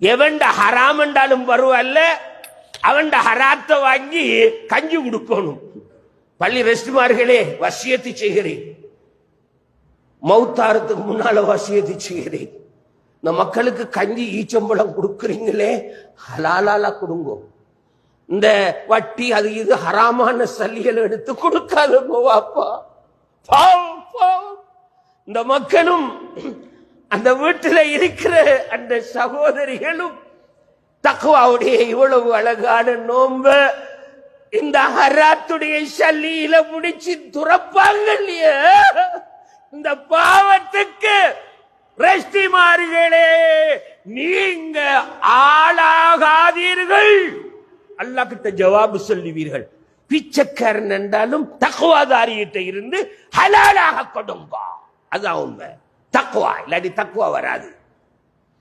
எவன்ட ஹராம் என்றாலும் பரவாயில்ல அவன்ட ஹராத்தை வாங்கி கஞ்சி கொடுக்கணும். பள்ளி ரெஸ்ட்மார்களே வசியத்து செய்கிறேன். மௌத்தாரத்துக்கு முன்னால வசியத்தை செய்கிறேன். இந்த மக்களுக்கு கஞ்சி ஈச்சம்பழம் கொடுக்குறீங்களே ஹலாலாலா கொடுங்க. இந்த வட்டி அது இது ஹராமான சல்லிகள் எடுத்து கொடுக்காதுங்க வாப்பா பாவம், பாவம். இந்த மக்களும் அந்த வீட்டில் இருக்கிற அந்த சகோதரிகளும் தக்குவாவுடைய இவ்வளவு அழகான நோம்ப இந்த ஹராத்துடைய சல்லியில முடிச்சு துறப்பாங்க இல்லையா? இந்த பாவத்துக்கு ரஷ்டிமார்களே நீங்க ஆளாகாதீர்கள். அல்லாஹ் கிட்ட ஜவாபு சொல்லுவீர்கள். பிச்சைக்காரன் என்றாலும் தக்குவாதாரியிட்ட இருந்து ஹலாலாக கொடுங்க. அதான் உண்மை. தக்குவா இல்லாட்டி தக்குவா வராது